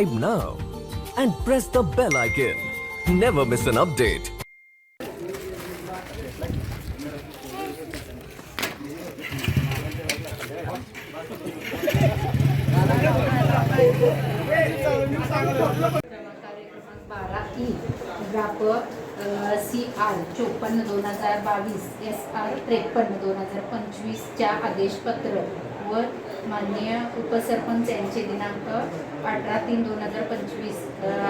subscribe now and press the bell icon. Never miss an update. क्रमांक बारा E grab C R चोपन्न दोन हजार बावीस एस आर त्रेपन्न दोन हजार पंचवीसच्या आदेशपत्र व माननीय उपसरपंच यांचे दिनांक अठरा तीन दोन हजार पंचवीस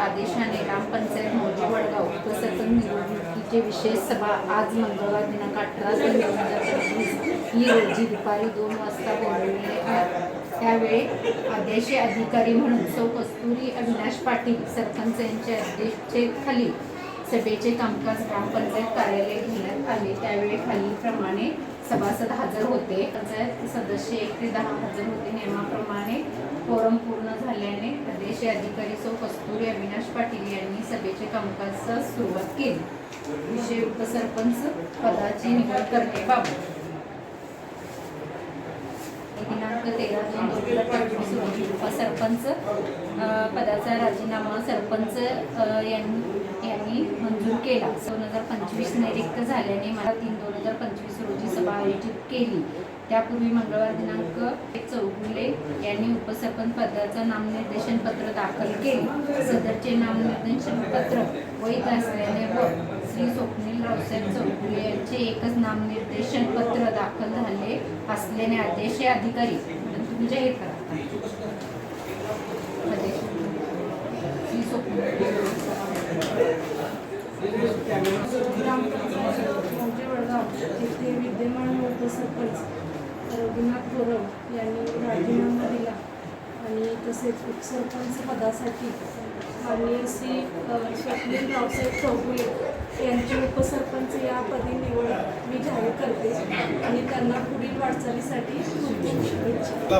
आदेशाने ग्रामपंचायत मोठी वडगाव उपसरपंच निवडणुकीची विशेष सभा आज मंगळवार दिनांक अठरा तीन दोन हजार पंचवीस ही रोजी दुपारी दोन वाजता बोलवली त्यावेळी आदेशी अधिकारी म्हणून सौ कस्तुरी अविनाश पाटील सरपंच यांच्या अध्यक्षतेखाली सभेचे कामकाज ग्रामपंचायत कार्यालय घेण्यात आले. त्यावेळी खालीलप्रमाणे सभासद हजर होते. पंचायत सदस्य एक ते दहा हजर होते. नियमाप्रमाणे फोरम पूर्ण झाल्याने प्रदेश अधिकारी सौ कस्तुरी अविनाश पाटील यांनी सभेचे कामकाजास सुरुवात केली. विषय उपसरपंच पदाची निवड करण्याबाबत. दिनांक तेरा दोन दोन हजार पंचवीस रोजी उपसरपंच पदाचा राजीनामा सरपंच यांनी यांनी मंजूर केला. दोन हजार पंचवीसने रिक्त झाल्याने मला तीन दोन हजार पंचवीस आयोजित केली. त्यापूर्वी मंगळवार दिनांक चौगुले यांनी उपसरपंच पदाचं नामनिर्देशन पत्र दाखल केले. सदरचे नामनिर्देशन पत्र वैध असल्याने व श्री स्वप्नील रावसाहेब चौगुले यांचे एकच नामनिर्देशन पत्र दाखल झाले असल्याने आदेश अधिकारी तुम्ही जाहीर करा आदेश. श्री ग्रामपंचायत वडगाव येथे विद्यमान उपसरपंच रघुनाथ थोरव यांनी राजीनामा दिला. आणि तसेच उपसरपंच पदासाठी माननीय श्री स्वप्नील रावसाहेब चौगुले यांची उपसरपंच या पदी निवड मी जाहीर करते. आणि त्यांना पुढील वाटचालीसाठी शुभेच्छा.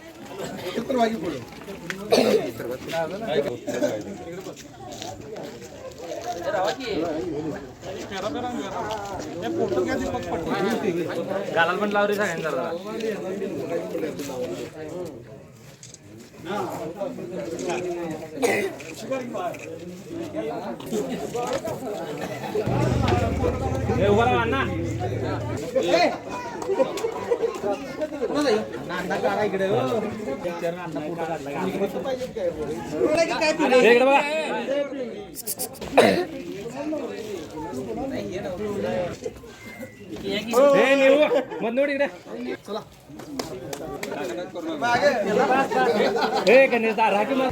लावरी सगळ्यांनी जरा ए, उभा राहा ನೀವು ಬಂದ್ ನೋಡಿ ಇಡ ಹಾಕಿ ಮಾಡ